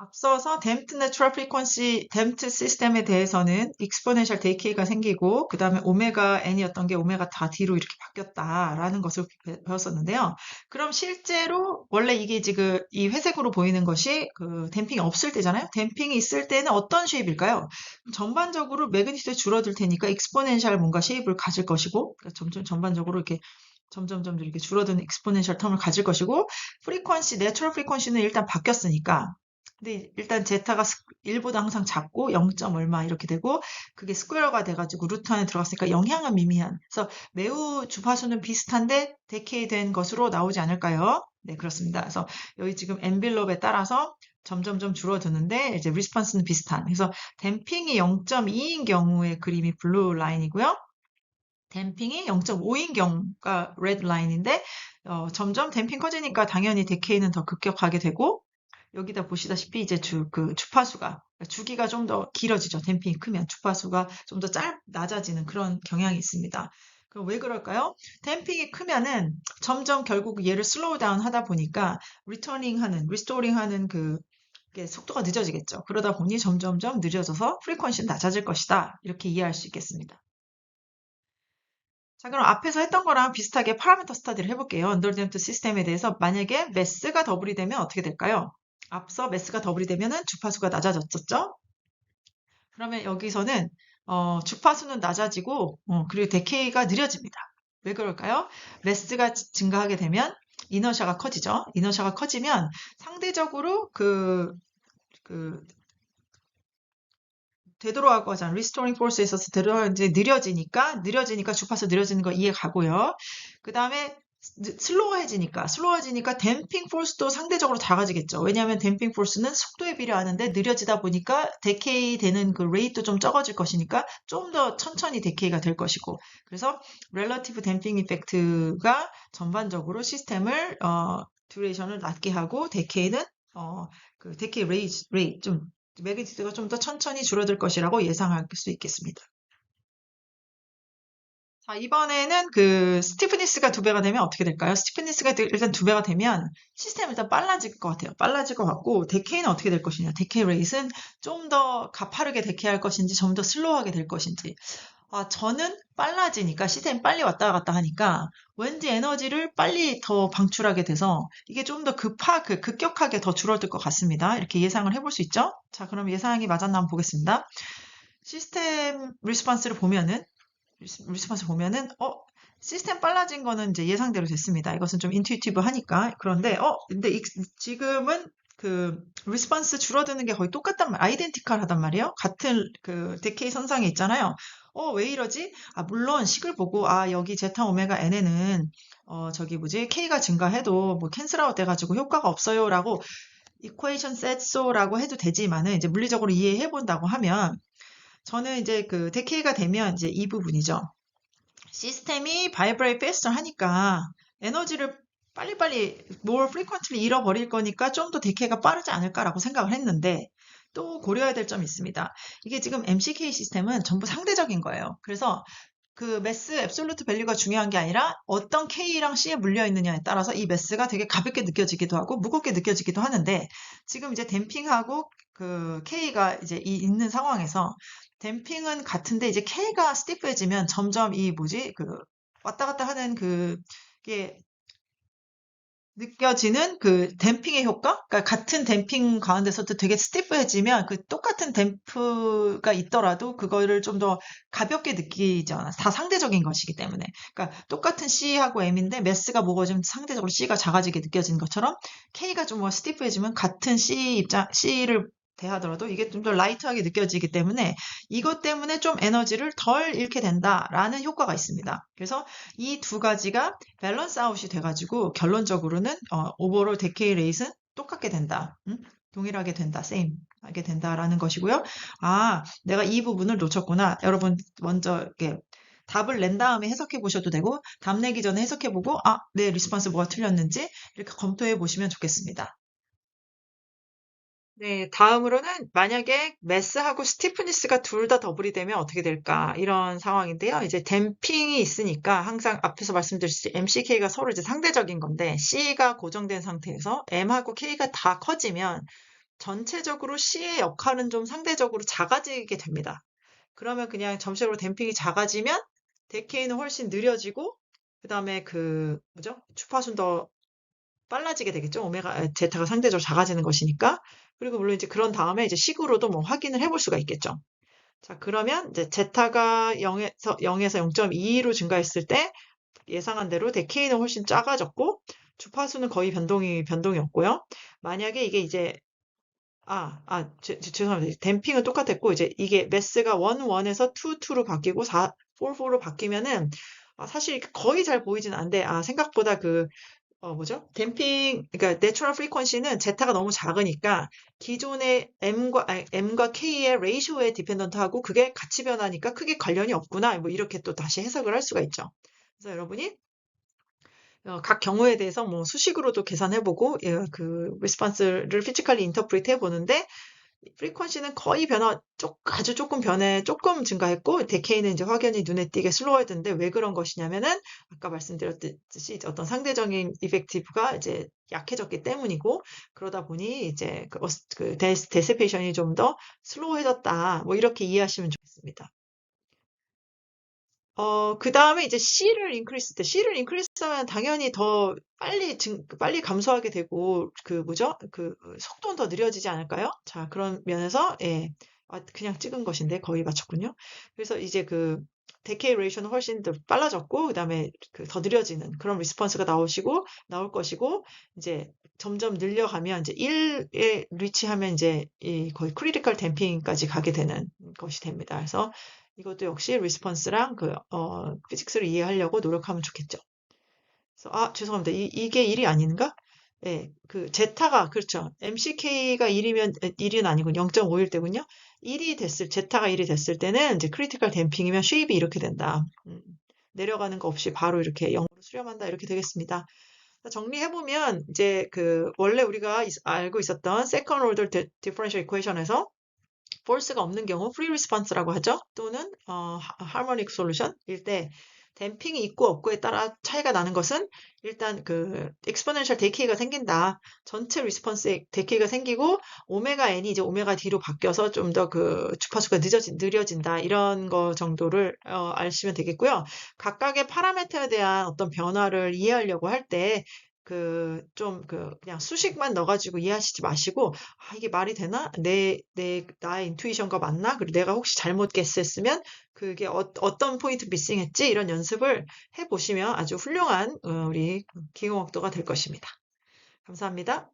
앞서서 damped natural frequency damped 시스템에 대해서는 exponential decays가 생기고 그 다음에 오메가 n이었던 게 오메가 다 d로 이렇게 바뀌었다라는 것을 배- 배웠었는데요. 그럼 실제로 원래 이게 지금 이 회색으로 보이는 것이 그 댐핑이 없을 때잖아요. 댐핑이 있을 때는 어떤 쉐입일까요? 전반적으로 매그니튜드 줄어들 테니까 exponential 뭔가 쉐입을 가질 것이고 그러니까 점점 전반적으로 이렇게 점점점 이렇게 줄어드는 exponential 텀을 가질 것이고 frequency, natural frequency는 일단 바뀌었으니까 근데 일단 제타가 1보다 항상 작고 0점 얼마 이렇게 되고 그게 스퀘어가 돼가지고 루트 안에 들어갔으니까 영향은 미미한. 그래서 매우 주파수는 비슷한데 데케이 된 것으로 나오지 않을까요? 네, 그렇습니다. 그래서 여기 지금 엔빌롭에 따라서 점점점 줄어드는데 이제 리스폰스는 비슷한. 그래서 댐핑이 0.2인 경우의 그림이 블루 라인이고요. 댐핑이 0.5인 경우가 레드 라인인데 어, 점점 댐핑 커지니까 당연히 데케이는 더 급격하게 되고 여기다 보시다시피 이제 주, 그 주파수가 그러니까 주기가 좀 더 길어지죠. 댐핑이 크면 주파수가 좀 더 짧, 낮아지는 그런 경향이 있습니다. 그럼 왜 그럴까요? 댐핑이 크면은 점점 결국 얘를 슬로우 다운 하다 보니까 리터닝 하는, 리스토링 하는 그게 속도가 늦어지겠죠. 그러다 보니 점점점 늦어져서 프리퀀시는 낮아질 것이다. 이렇게 이해할 수 있겠습니다. 자, 그럼 앞에서 했던 거랑 비슷하게 파라미터 스터디를 해볼게요. 언더댐프 시스템에 대해서 만약에 매스가 더블이 되면 어떻게 될까요? 앞서 매스가 더블이 되면은 주파수가 낮아졌었죠? 그러면 여기서는 어, 주파수는 낮아지고 어, 그리고 데케이가 느려집니다. 왜 그럴까요? 매스가 지- 증가하게 되면 이너샤가 커지죠. 이너샤가 커지면 상대적으로 그, 그 되돌아가고 하잖아. 리스토링 포스에 있어서 되돌아 이제 느려지니까 느려지니까 주파수 느려지는 거 이해 가고요. 그 다음에 슬로워해지니까 슬로워해지니까 댐핑 포스도 상대적으로 작아지겠죠. 왜냐하면 댐핑 포스는 속도에 비례하는데 느려지다 보니까 데케이 되는 그 레이트도 좀 적어질 것이니까 좀 더 천천히 데케이가 될 것이고 그래서 렐러티브 댐핑 이펙트가 전반적으로 시스템을 어 듀레이션을 낮게 하고 데케이는 어 그 데케이 레이트 레이트 좀 매그니튜드가 좀 더 천천히 줄어들 것이라고 예상할 수 있겠습니다. 자, 이번에는 그 스티프니스가 두 배가 되면 어떻게 될까요? 스티프니스가 일단 두 배가 되면 시스템이 일단 빨라질 것 같아요. 빨라질 것 같고 데케이는 어떻게 될 것이냐? 데케이 레이트는 좀 더 가파르게 데케이할 것인지 좀 더 슬로우하게 될 것인지. 아, 저는 빨라지니까 시스템이 빨리 왔다 갔다 하니까 왠지 에너지를 빨리 더 방출하게 돼서 이게 좀 더 급하, 그 급격하게 더 줄어들 것 같습니다. 이렇게 예상을 해볼 수 있죠? 자, 그럼 예상이 맞았나 한번 보겠습니다. 시스템 리스폰스를 보면은 리스폰스 보면은 어 시스템 빨라진 거는 이제 예상대로 됐습니다. 이것은 좀 인투이티브 하니까 그런데 어 근데 이- 지금은 그 리스폰스 줄어드는 게 거의 똑같단 말, 아이덴티컬하단 말이에요. 같은 그 데케이 선상에 있잖아요. 어 왜 이러지? 아 물론 식을 보고 아 여기 제타 오메가 n에는 어 저기 뭐지 k가 증가해도 뭐 캔슬아웃 돼가지고 효과가 없어요라고 이퀘이션 셋소라고 해도 되지만은 이제 물리적으로 이해해 본다고 하면 저는 이제 그 데케이가 되면 이제 이 부분이죠. 시스템이 vibrate faster 하니까 에너지를 빨리빨리 more frequently 잃어버릴 거니까 좀 더 데케이가 빠르지 않을까라고 생각을 했는데 또 고려해야 될 점이 있습니다. 이게 지금 MCK 시스템은 전부 상대적인 거예요. 그래서 그 매스 앱솔루트 밸류가 중요한 게 아니라 어떤 K랑 C에 물려 있느냐에 따라서 이 매스가 되게 가볍게 느껴지기도 하고 무겁게 느껴지기도 하는데 지금 이제 댐핑하고 그 K가 이제 이 있는 상황에서 댐핑은 같은데 이제 K가 스티프해지면 점점 이 뭐지? 그 왔다 갔다 하는 그게 느껴지는 그 댐핑의 효과? 그러니까 같은 댐핑 가운데서도 되게 스티프해지면 그 똑같은 댐프가 있더라도 그거를 좀 더 가볍게 느끼지 않아. 다 상대적인 것이기 때문에. 그러니까 똑같은 C하고 M인데 매스가 무거워지면 상대적으로 C가 작아지게 느껴지는 것처럼 K가 좀 뭐 스티프해지면 같은 C 입장, C를 대하더라도 이게 좀 더 라이트하게 느껴지기 때문에 이것 때문에 좀 에너지를 덜 잃게 된다라는 효과가 있습니다. 그래서 이 두 가지가 밸런스 아웃이 돼가지고 결론적으로는 어, 오버롤 데케이 레이트는 똑같게 된다. 음? 동일하게 된다. same 하게 된다라는 것이고요. 아, 내가 이 부분을 놓쳤구나. 여러분 먼저 이렇게 답을 낸 다음에 해석해 보셔도 되고 답 내기 전에 해석해 보고 아, 내 리스폰스 뭐가 틀렸는지 이렇게 검토해 보시면 좋겠습니다. 네, 다음으로는 만약에 매스하고 스티프니스가 둘 다 더블이 되면 어떻게 될까? 이런 상황인데요. 이제 댐핑이 있으니까 항상 앞에서 말씀드렸듯이 MCK가 서로 이제 상대적인 건데 C가 고정된 상태에서 M하고 K가 다 커지면 전체적으로 C의 역할은 좀 상대적으로 작아지게 됩니다. 그러면 그냥 점체적으로 댐핑이 작아지면 데케이는 훨씬 느려지고 그 다음에 그 뭐죠? 주파수는 더 빨라지게 되겠죠. 오메가 아, 제타가 상대적으로 작아지는 것이니까. 그리고 물론 이제 그런 다음에 이제 식으로도 뭐 확인을 해볼 수가 있겠죠. 자, 그러면 이제 제타가 0에서 0에서 0.22로 증가했을 때 예상한 대로 데케이는 훨씬 작아졌고 주파수는 거의 변동이 변동이 없고요. 만약에 이게 이제 아, 아, 제- 제- 죄송합니다. 댐핑은 똑같았고 이제 이게 매스가 1, 1에서 2, 2로 바뀌고 4, 4, 4로 바뀌면은 아, 사실 거의 잘 보이진 않는데 아, 생각보다 그 어, 뭐죠? 댐핑, 그러니까 내추럴 프리퀀시는 제타가 너무 작으니까 기존의 M과, 아니, M과 K의 레이쇼에 디펜던트하고 그게 같이 변하니까 크게 관련이 없구나. 뭐 이렇게 또 다시 해석을 할 수가 있죠. 그래서 여러분이 어, 각 경우에 대해서 뭐 수식으로도 계산해보고 예, 그 리스폰스를 피지컬리 인터프리트 해보는데 프리퀀시는 거의 변화 쪽 아주 조금 변해 조금 증가했고 데케이는 이제 확연히 눈에 띄게 슬로워했는데 왜 그런 것이냐면은 아까 말씀드렸듯이 어떤 상대적인 이펙티브가 이제 약해졌기 때문이고 그러다 보니 이제 그, 그 데, 데세페이션이 좀 더 슬로우해졌다 뭐 이렇게 이해하시면 좋겠습니다. 어, 그 다음에 이제 C를 인크리스 때, C를 인크리스 하면 당연히 더 빨리 증, 빨리 감소하게 되고, 그, 뭐죠? 그, 속도는 더 느려지지 않을까요? 자, 그런 면에서, 예. 아, 그냥 찍은 것인데 거의 맞췄군요. 그래서 이제 그, 데케이 레이션은 훨씬 더 빨라졌고, 그 다음에 그 더 느려지는 그런 리스폰스가 나오시고, 나올 것이고, 이제 점점 늘려가면 이제 1에 리치하면 이제 이 거의 크리티컬 댐핑까지 가게 되는 것이 됩니다. 그래서 이것도 역시 리스폰스랑 그, 어, 피직스를 이해하려고 노력하면 좋겠죠. 그래서, 아, 죄송합니다. 이, 이게 1이 아닌가? 예, 그, 제타가, 그렇죠. MCK가 1이면, 1은 아니고 0.5일 때군요. 1이 됐을, 제타가 1이 됐을 때는 이제 크리티컬 댐핑이면 쉐입이 이렇게 된다. 음, 내려가는 거 없이 바로 이렇게 0으로 수렴한다. 이렇게 되겠습니다. 정리해보면, 이제 그, 원래 우리가 있- 알고 있었던 second order di- differential equation에서 force가 없는 경우 free response라고 하죠. 또는 어, harmonic solution일 때 댐핑이 있고 없고에 따라 차이가 나는 것은 일단 그 exponential decay가 생긴다. 전체 리스폰스에 데케이가 생기고 오메가 n이 이제 오메가 d로 바뀌어서 좀 더 그 주파수가 늦어진, 느려진다. 이런 거 정도를 어, 아시면 되겠고요. 각각의 파라미터에 대한 어떤 변화를 이해하려고 할 때 그, 좀, 그, 그냥 수식만 넣어가지고 이해하시지 마시고, 아, 이게 말이 되나? 내, 내, 나의 인투이션과 맞나? 그리고 내가 혹시 잘못 게스했으면 그게 어, 어떤 포인트 미싱했지? 이런 연습을 해보시면 아주 훌륭한 어, 우리 기공학도가 될 것입니다. 감사합니다.